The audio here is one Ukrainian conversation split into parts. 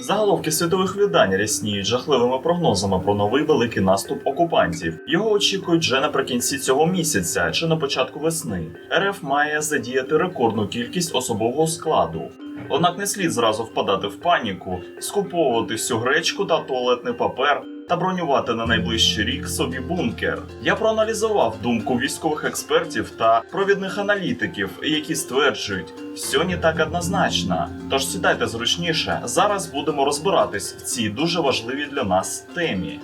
Заголовки світових видань рясніють жахливими прогнозами про новий великий наступ окупантів. Його очікують вже наприкінці цього місяця чи на початку весни. РФ має задіяти рекордну кількість особового складу. Однак не слід зразу впадати в паніку, скуповувати всю гречку та туалетний папер та бронювати на найближчий рік собі бункер. Я проаналізував думку військових експертів та провідних аналітиків, які стверджують, все не так однозначно. Тож сідайте зручніше. Зараз будемо розбиратись в цій дуже важливій для нас темі.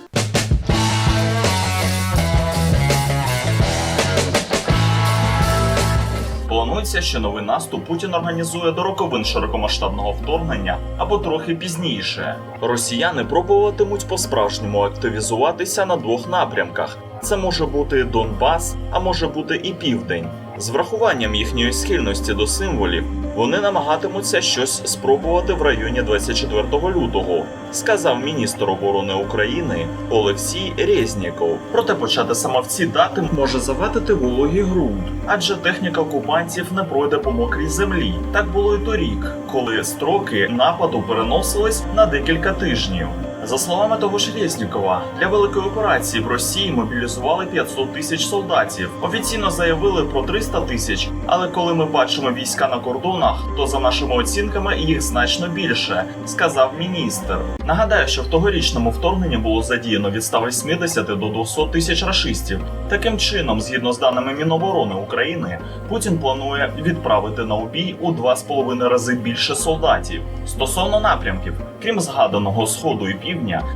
Планується, що новий наступ Путін організує до роковин широкомасштабного вторгнення або трохи пізніше. Росіяни пробуватимуть по-справжньому активізуватися на двох напрямках. Це може бути Донбас, а може бути і Південь. З врахуванням їхньої схильності до символів, вони намагатимуться щось спробувати в районі 24 лютого, сказав міністр оборони України Олексій Резніков. Проте почати саме в ці дати може завадити вологий ґрунт, адже техніка окупантів не пройде по мокрій землі. Так було і торік, коли строки нападу переносились на декілька тижнів. За словами того ж Резнікова, для великої операції в Росії мобілізували 500 тисяч солдатів. Офіційно заявили про 300 тисяч, але коли ми бачимо війська на кордонах, то за нашими оцінками їх значно більше, сказав міністр. Нагадаю, що в тогорічному вторгненні було задіяно від 180 до 200 тисяч рашистів. Таким чином, згідно з даними Міноборони України, Путін планує відправити на убій у 2,5 рази більше солдатів. Стосовно напрямків, крім згаданого сходу і півдня,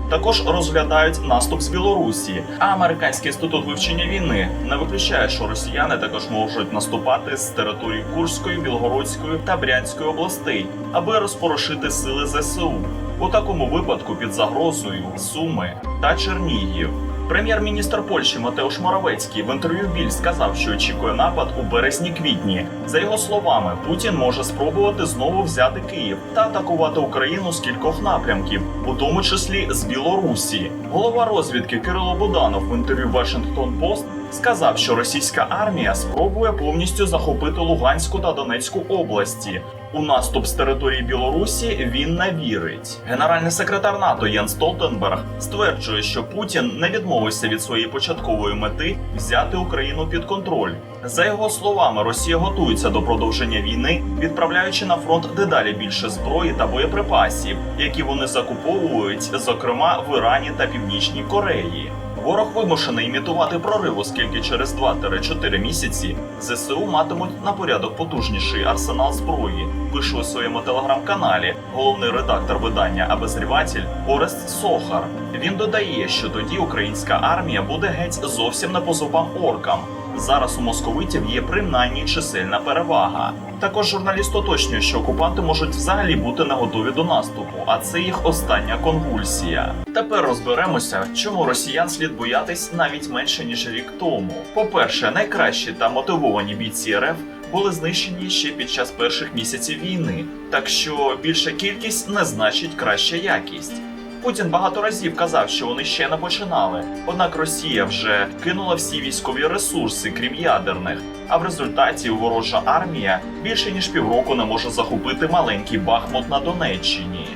також розглядають наступ з Білорусі. А американський інститут вивчення війни не виключає, що росіяни також можуть наступати з території Курської, Білгородської та Брянської областей, аби розпорошити сили ЗСУ. У такому випадку під загрозою Суми та Чернігів. Прем'єр-міністр Польщі Матеуш Моровецький в інтерв'ю Біль сказав, що очікує напад у березні-квітні. За його словами, Путін може спробувати знову взяти Київ та атакувати Україну з кількох напрямків, у тому числі з Білорусі. Голова розвідки Кирило Буданов в інтерв'ю Washington Post сказав, що російська армія спробує повністю захопити Луганську та Донецьку області. У наступ з території Білорусі він не вірить. Генеральний секретар НАТО Єн Столтенберг стверджує, що Путін не відмовився від своєї початкової мети взяти Україну під контроль. За його словами, Росія готується до продовження війни, відправляючи на фронт дедалі більше зброї та боєприпасів, які вони закуповують, зокрема в Ірані та Північній Кореї. Ворог вимушений імітувати прорив, оскільки через 2-4 місяці ЗСУ матимуть на порядок потужніший арсенал зброї. Пише у своєму телеграм-каналі головний редактор видання «Обозріватель» Орест Сохар. Він додає, що тоді українська армія буде геть зовсім не по зубам оркам. Зараз у московитів є принаймні чисельна перевага. Також журналіст уточнює, що окупанти можуть взагалі бути не готові до наступу, а це їх остання конвульсія. Тепер розберемося, чому росіян слід боятись навіть менше ніж рік тому. По-перше, найкращі та мотивовані бійці РФ були знищені ще під час перших місяців війни, так що більша кількість не значить краща якість. Путін багато разів казав, що вони ще не починали. Однак Росія вже кинула всі військові ресурси, крім ядерних. А в результаті ворожа армія більше ніж півроку не може захопити маленький Бахмут на Донеччині.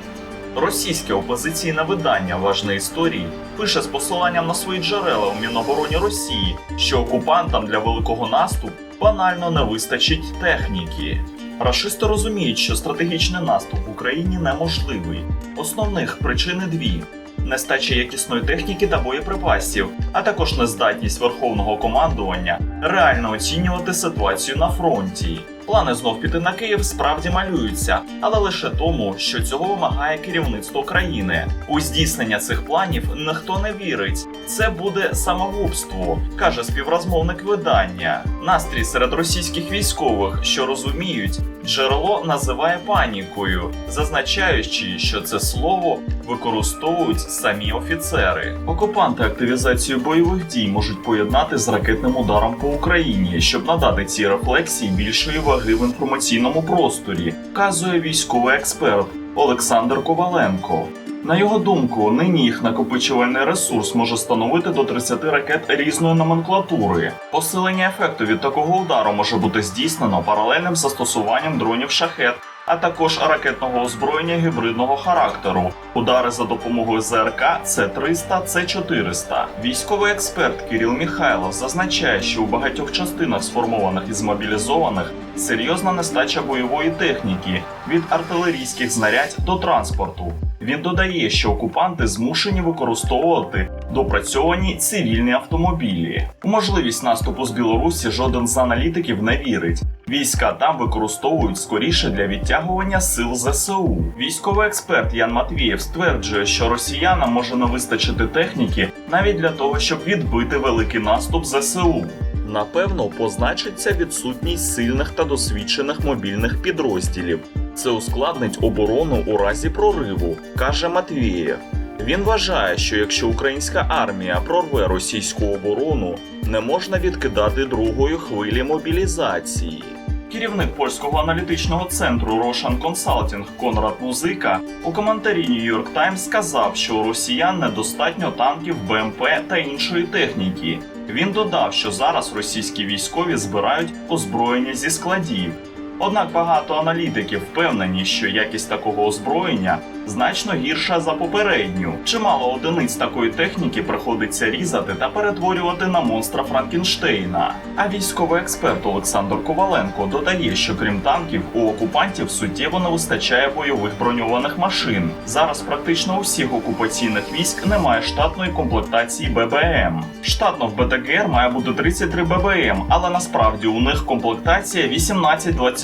Російське опозиційне видання Важні історії пише з посиланням на свої джерела у Мінобороні Росії, що окупантам для великого наступу банально не вистачить техніки. Рашисти розуміють, що стратегічний наступ в Україні неможливий. Основних причини дві: нестача якісної техніки та боєприпасів, а також нездатність верховного командування реально оцінювати ситуацію на фронті. Плани знов піти на Київ справді малюються, але лише тому, що цього вимагає керівництво країни. У здійснення цих планів ніхто не вірить. Це буде самогубство, каже співрозмовник видання. Настрій серед російських військових, що розуміють, джерело називає панікою, зазначаючи, що це слово використовують самі офіцери. Окупанти активізацію бойових дій можуть поєднати з ракетним ударом по Україні, щоб надати цій рефлексії більшої ваги в інформаційному просторі, вказує військовий експерт Олександр Коваленко. На його думку, нині їх накопичувальний ресурс може становити до 30 ракет різної номенклатури. Посилення ефекту від такого удару може бути здійснено паралельним застосуванням дронів шахет а також ракетного озброєння гібридного характеру, удари за допомогою ЗРК С-300, С-400. Військовий експерт Кирил Міхайлов зазначає, що у багатьох частинах сформованих і змобілізованих серйозна нестача бойової техніки від артилерійських знарядь до транспорту. Він додає, що окупанти змушені використовувати допрацьовані цивільні автомобілі. У можливість наступу з Білорусі жоден з аналітиків не вірить. Війська там використовують скоріше для відтягування сил ЗСУ. Військовий експерт Ян Матвієв стверджує, що росіянам може не вистачити техніки навіть для того, щоб відбити великий наступ ЗСУ. Напевно, позначиться відсутність сильних та досвідчених мобільних підрозділів. Це ускладнить оборону у разі прориву, каже Матвієв. Він вважає, що якщо українська армія прорве російську оборону, не можна відкидати другої хвилі мобілізації. Керівник польського аналітичного центру Рошан Консалтінг Конрад Музика у коментарі New York Times сказав, що у росіян недостатньо танків, БМП та іншої техніки. Він додав, що зараз російські військові збирають озброєння зі складів. Однак багато аналітиків впевнені, що якість такого озброєння значно гірша за попередню. Чимало одиниць такої техніки приходиться різати та перетворювати на монстра Франкенштейна. А військовий експерт Олександр Коваленко додає, що крім танків у окупантів суттєво не вистачає бойових броньованих машин. Зараз практично у всіх окупаційних військ немає штатної комплектації ББМ. Штатно в БТГР має бути 33 ББМ, але насправді у них комплектація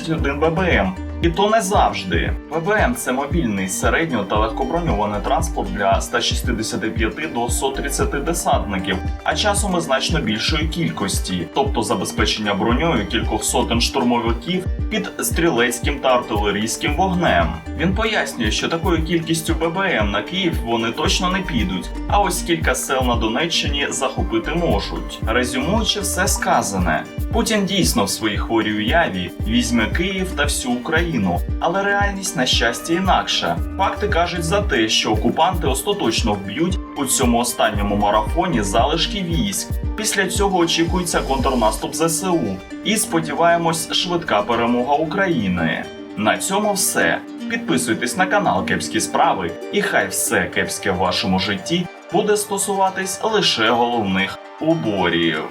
18-21 ББМ. І то не завжди. ББМ це мобільний середньо та легкоброньований транспорт для 165 до 130 десантників, а часом і значно більшої кількості, тобто забезпечення броньою кількох сотень штурмовиків під стрілецьким та артилерійським вогнем. Він пояснює, що такою кількістю ББМ на Київ вони точно не підуть, а ось кілька сел на Донеччині захопити можуть. Резюмуючи все сказане, Путін дійсно в своїй хворій уяві візьме Київ та всю Україну, але реальність на щастя інакша. Факти кажуть за те, що окупанти остаточно вб'ють у цьому останньому марафоні залишки військ. Після цього очікується контрнаступ ЗСУ, і сподіваємось, швидка перемога України. На цьому все. Підписуйтесь на канал Кепські справи, і хай все кепське в вашому житті буде стосуватись лише головних уборів.